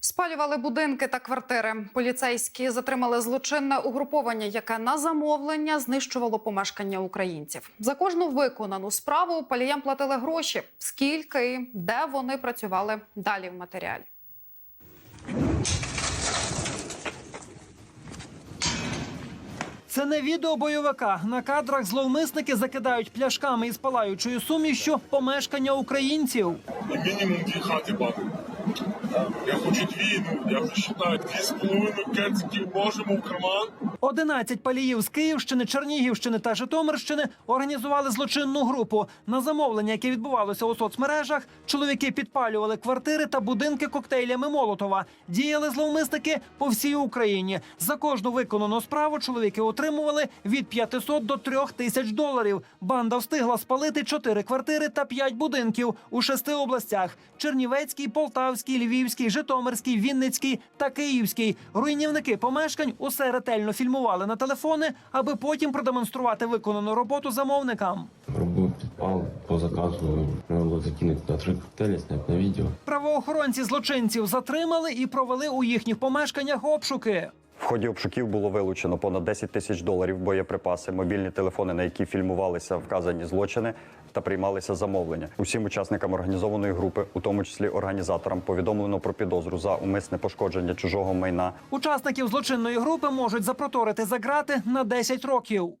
Спалювали будинки та квартири. Поліцейські затримали злочинне угруповання, яке на замовлення знищувало помешкання українців. За кожну виконану справу паліям платили гроші. Скільки і де вони працювали далі в матеріалі. Це не відео бойовика. На кадрах зловмисники закидають пляшками із палаючою сумішю помешкання українців. Мінімум дві хати бати. Я хочу дві, ну я вже вважаю, дві з половиною кециків можемо в карман. 11 паліїв з Київщини, Чернігівщини та Житомирщини організували злочинну групу. На замовлення, яке відбувалося у соцмережах, чоловіки підпалювали квартири та будинки коктейлями Молотова. Діяли зловмисники по всій Україні. За кожну виконану справу чоловіки отримували від 500 до 3 тисяч доларів. Банда встигла спалити 4 квартири та 5 будинків у шести областях: Чернівецький, Полтавський, Львівський, Житомирський, Вінницький та Київський. Руйнівники помешкань усе ретельно фільмували на телефони, аби потім продемонструвати виконану роботу замовникам. Робив підпал по заказу. Треба було закинути на три коктейлі, зняти на відео. Правоохоронці злочинців затримали і провели у їхніх помешканнях обшуки. В ході обшуків було вилучено понад 10 тисяч доларів боєприпаси, мобільні телефони, на які фільмувалися вказані злочини та приймалися замовлення. Усім учасникам організованої групи, у тому числі організаторам, повідомлено про підозру за умисне пошкодження чужого майна, Учасників злочинної групи можуть запроторити за грати на 10 років.